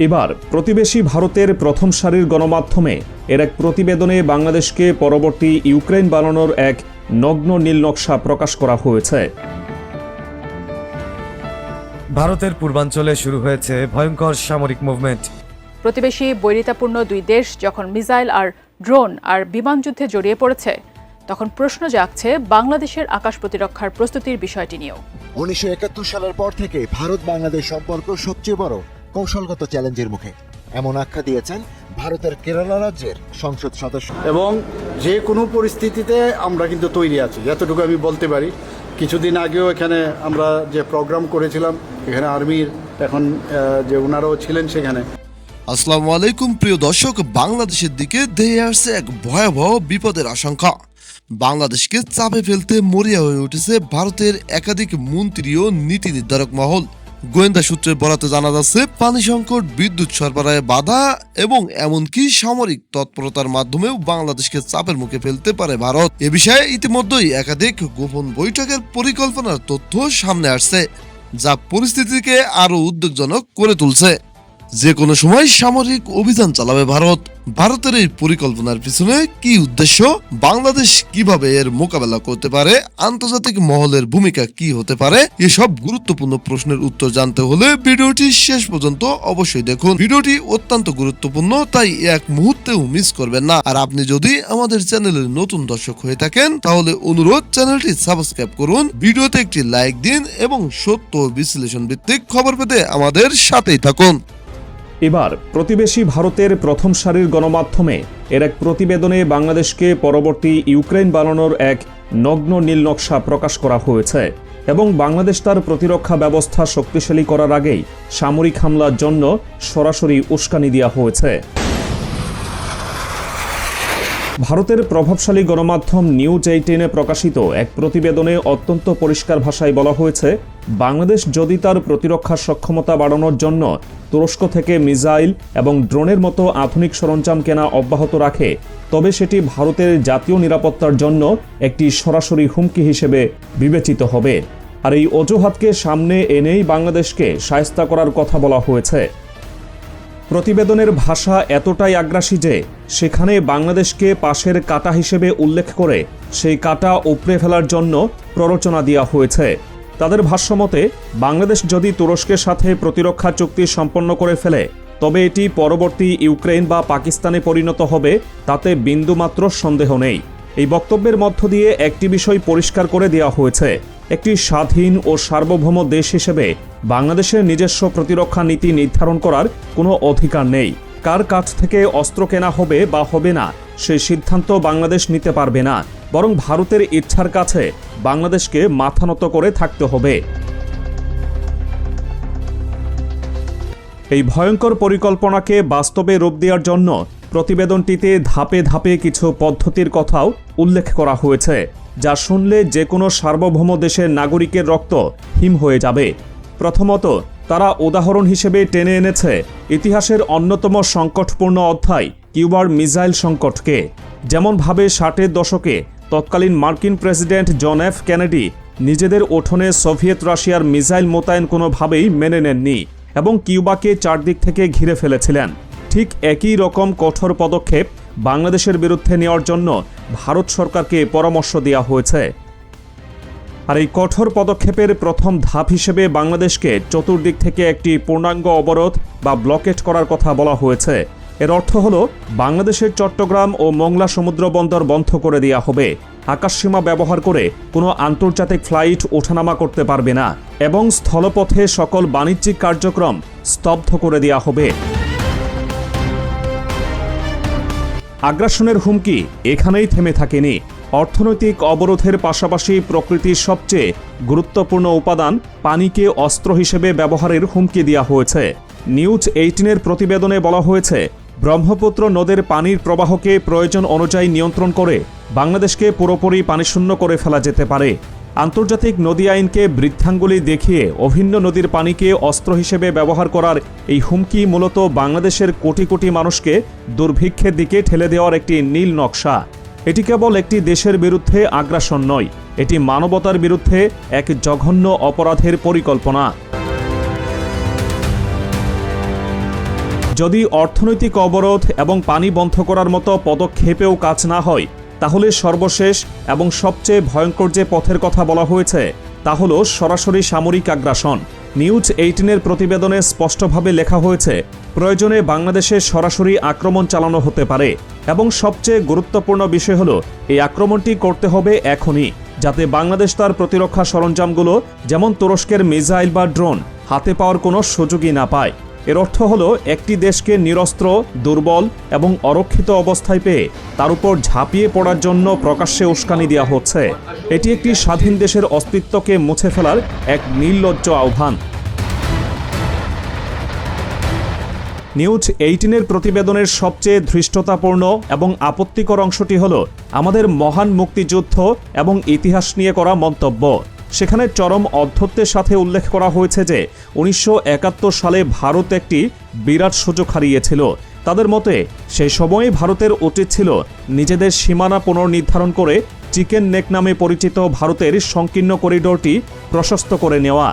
এবার প্রতিবেশী ভারতের প্রথম সারির গণমাধ্যমে এর এক প্রতিবেদনে বাংলাদেশকে পরবর্তী ইউক্রেন বানানোর এক নগ্ন নীলনকশা প্রকাশ করা হয়েছে। ভারতের পূর্বাঞ্চলে শুরু হয়েছে ভয়ঙ্কর সামরিক মুভমেন্ট। প্রতিবেশী বৈরিতাপূর্ণ দুই দেশ যখন মিসাইল আর ড্রোন আর বিমান যুদ্ধে জড়িয়ে পড়েছে তখন প্রশ্ন জাগছে বাংলাদেশের আকাশ প্রতিরক্ষার প্রস্তুতির বিষয়টি নিয়েও। উনিশশো একাত্তর সালের পর থেকে ভারত বাংলাদেশ সম্পর্ক সবচেয়ে বড়। কৌশলগত চ্যালেঞ্জের মুখে। এমন আখ্যা দিয়েছেন ভারতের কেরালা রাজ্যের সংসদ সদস্য। এবং যে কোনো পরিস্থিতিতে আমরা কিন্তু তৈরি আছি। যতটুকু আমি বলতে পারি। কিছুদিন আগেও এখানে আমরা যে প্রোগ্রাম করেছিলাম এখানে আর্মির এখন যে ওনারাও ছিলেন সেখানে। আসসালামু আলাইকুম প্রিয় দর্শক। বাংলাদেশের দিকে ধেয়ে আসছে এক ভয়াবহ বিপদের আশঙ্কা। বাংলাদেশকে চাপে ফেলতে মরিয়া হয়ে উঠেছে ভারতের একাধিক মন্ত্রী ও নীতি নির্ধারক মহল। গোয়েন্দা সূত্রে বরাতে জানা যাচ্ছে পানি সংকট বিদ্যুৎ সরবরাহে বাধা এবং এমনকি সামরিক তৎপরতার মাধ্যমেও বাংলাদেশকে চাপের মুখে ফেলতে পারে ভারত। এ বিষয়ে ইতিমধ্যেই একাধিক গোপন বৈঠকের পরিকল্পনার তথ্য সামনে আসছে, যা পরিস্থিতিকে আরও উদ্বেগজনক করে তুলছে। যে কোনো সময় সামরিক অভিযান চালাবে ভারত, ভারতের এই পরিকল্পনার পিছনে কি উদ্দেশ্য? বাংলাদেশ কীভাবে এর মোকাবেলা করতে পারে? আন্তর্জাতিক মহলের ভূমিকা কি হতে পারে? এসব গুরুত্বপূর্ণ প্রশ্নের উত্তর জানতে হলে ভিডিওটি শেষ পর্যন্ত অবশ্যই দেখুন। ভিডিওটি অত্যন্ত গুরুত্বপূর্ণ, তাই এক মুহূর্তেও মিস করবেন না। আর আপনি যদি আমাদের চ্যানেলের নতুন দর্শক হয়ে থাকেন, তাহলে অনুরোধ চ্যানেলটি সাবস্ক্রাইব করুন, ভিডিওতে একটি লাইক দিন এবং সত্য বিশ্লেষণ ভিত্তিক খবর পেতে আমাদের সাথেই থাকুন। এবার প্রতিবেশী ভারতের প্রথম সারির গণমাধ্যমে এর এক প্রতিবেদনে বাংলাদেশকে পরবর্তী ইউক্রেন বানানোর এক নগ্ন নীল নকশা প্রকাশ করা হয়েছে এবং বাংলাদেশ তার প্রতিরক্ষা ব্যবস্থা শক্তিশালী করার আগেই সামরিক হামলার জন্য সরাসরি উস্কানি দেওয়া হয়েছে। ভারতের প্রভাবশালী গণমাধ্যম নিউজ এইটিনে প্রকাশিত এক প্রতিবেদনে অত্যন্ত পরিষ্কার ভাষায় বলা হয়েছে, বাংলাদেশ যদি তার প্রতিরক্ষা সক্ষমতা বাড়ানোর জন্য তুরস্ক থেকে মিসাইল এবং ড্রোনের মতো আধুনিক সরঞ্জাম কেনা অব্যাহত রাখে, তবে সেটি ভারতের জাতীয় নিরাপত্তার জন্য একটি সরাসরি হুমকি হিসেবে বিবেচিত হবে। আর এই অজুহাতকে সামনে এনেই বাংলাদেশকে সায়স্তা করার কথা বলা হয়েছে। প্রতিবেদনের ভাষা এতটাই আগ্রাসী যে সেখানে বাংলাদেশকে পাশের কাটা হিসেবে উল্লেখ করে সেই কাটা উপড়ে ফেলার জন্য প্ররোচনা দেওয়া হয়েছে। তাদের ভাষ্যমতে বাংলাদেশ যদি তুরস্কের সাথে প্রতিরক্ষা চুক্তি সম্পন্ন করে ফেলে, তবে এটি পরবর্তী ইউক্রেন বা পাকিস্তানে পরিণত হবে, তাতে বিন্দুমাত্র সন্দেহ নেই। এই বক্তব্যের মধ্য দিয়ে একটি বিষয় পরিষ্কার করে দেওয়া হয়েছে। একটি স্বাধীন ও সার্বভৌম দেশ হিসেবে বাংলাদেশের নিজস্ব প্রতিরক্ষা নীতি নির্ধারণ করার কোনো অধিকার নেই। কার কাছ থেকে অস্ত্র কেনা হবে বা হবে না সেই সিদ্ধান্ত বাংলাদেশ নিতে পারবে না। বরং ভারতের ইচ্ছার কাছে বাংলাদেশকে মাথা নত করে থাকতে হবে। এই ভয়ঙ্কর পরিকল্পনাকে বাস্তবে রূপ দেওয়ার জন্য প্রতিবেদনটিতে ধাপে ধাপে কিছু পদ্ধতির কথাও উল্লেখ করা হয়েছে, যা শুনলে যে কোনো সার্বভৌম দেশের নাগরিকের রক্ত হিম হয়ে যাবে। প্রথমত তারা উদাহরণ হিসেবে টেনে এনেছে ইতিহাসের অন্যতম সংকটপূর্ণ অধ্যায় কিউবার মিসাইল সংকটকে। যেমনভাবে ষাটের দশকে তৎকালীন মার্কিন প্রেসিডেন্ট জন এফ কেনেডি নিজেদের উঠোনে সোভিয়েত রাশিয়ার মিসাইল মোতায়েন কোনোভাবেই মেনে নেননি এবং কিউবাকে চারদিক থেকে ঘিরে ফেলেছিলেন। ঠিক একই রকম কঠোর পদক্ষেপ বাংলাদেশের বিরুদ্ধে নেওয়ার জন্য ভারত সরকারকে পরামর্শ দেওয়া হয়েছে। আর এই কঠোর পদক্ষেপের প্রথম ধাপ হিসেবে বাংলাদেশকে চতুর্দিক থেকে একটি পূর্ণাঙ্গ অবরোধ বা ব্লকেট করার কথা বলা হয়েছে। এর অর্থ হল, বাংলাদেশের চট্টগ্রাম ও মংলা সমুদ্র বন্দর বন্ধ করে দেওয়া হবে। আকাশসীমা ব্যবহার করে কোনো আন্তর্জাতিক ফ্লাইট ওঠানামা করতে পারবে না এবং স্থলপথে সকল বাণিজ্যিক কার্যক্রম স্তব্ধ করে দেওয়া হবে। আগ্রাসনের হুমকি এখানেই থেমে থাকেনি। অর্থনৈতিক অবরোধের পাশাপাশি প্রকৃতির সবচেয়ে গুরুত্বপূর্ণ উপাদান পানিকে অস্ত্র হিসেবে ব্যবহারের হুমকি দেওয়া হয়েছে। নিউজ এইটিনের প্রতিবেদনে বলা হয়েছে, ব্রহ্মপুত্র নদের পানির প্রবাহকে প্রয়োজন অনুযায়ী নিয়ন্ত্রণ করে বাংলাদেশকে পুরোপুরি পানিশূন্য করে ফেলা যেতে পারে। আন্তর্জাতিক নদী আইনকে বৃদ্ধাঙ্গুলি দেখিয়ে অভিন্ন নদীর পানিকে অস্ত্র হিসেবে ব্যবহার করার এই হুমকি মূলত বাংলাদেশের কোটি কোটি মানুষকে দুর্ভিক্ষের দিকে ঠেলে দেওয়ার একটি নীল নকশা। এটি কেবল একটি দেশের বিরুদ্ধে আগ্রাসন নয়, এটি মানবতার বিরুদ্ধে এক জঘন্য অপরাধের পরিকল্পনা। যদি অর্থনৈতিক অবরোধ এবং পানি বন্ধ করার মতো পদক্ষেপেও কাজ না হয়, তাহলে সর্বশেষ এবং সবচেয়ে ভয়ঙ্কর যে পথের কথা বলা হয়েছে, তা হল সরাসরি সামরিক আগ্রাসন। নিউজ এইটিনের প্রতিবেদনে স্পষ্টভাবে লেখা হয়েছে প্রয়োজনে বাংলাদেশে সরাসরি আক্রমণ চালানো হতে পারে। এবং সবচেয়ে গুরুত্বপূর্ণ বিষয় হল, এই আক্রমণটি করতে হবে এখনই, যাতে বাংলাদেশ তার প্রতিরক্ষা সরঞ্জামগুলো, যেমন তুরস্কের মিসাইল বা ড্রোন, হাতে পাওয়ার কোনো সুযোগই না পায়। এর অর্থ হল, একটি দেশকে নিরস্ত্র, দুর্বল এবং অরক্ষিত অবস্থায় পেয়ে তার উপর ঝাঁপিয়ে পড়ার জন্য প্রকাশ্যে উস্কানি দেওয়া হচ্ছে। এটি একটি স্বাধীন দেশের অস্তিত্বকে মুছে ফেলার এক নির্লজ্জ আহ্বান। নিউজ এইটিনের প্রতিবেদনের সবচেয়ে ধৃষ্টতাপূর্ণ এবং আপত্তিকর অংশটি হল আমাদের মহান মুক্তিযুদ্ধ এবং ইতিহাস নিয়ে করা মন্তব্য। সেখানে চরম অধ্যত্বের সাথে উল্লেখ করা হয়েছে যে উনিশশো একাত্তর সালে ভারত একটি বিরাট সুযোগ হারিয়েছিল। তাদের মতে, সেই সময়ে ভারতের উচিত ছিল নিজেদের সীমানা পুনর্নির্ধারণ করে চিকেন নেক নামে পরিচিত ভারতের সংকীর্ণ করিডোরটি প্রশস্ত করে নেওয়া।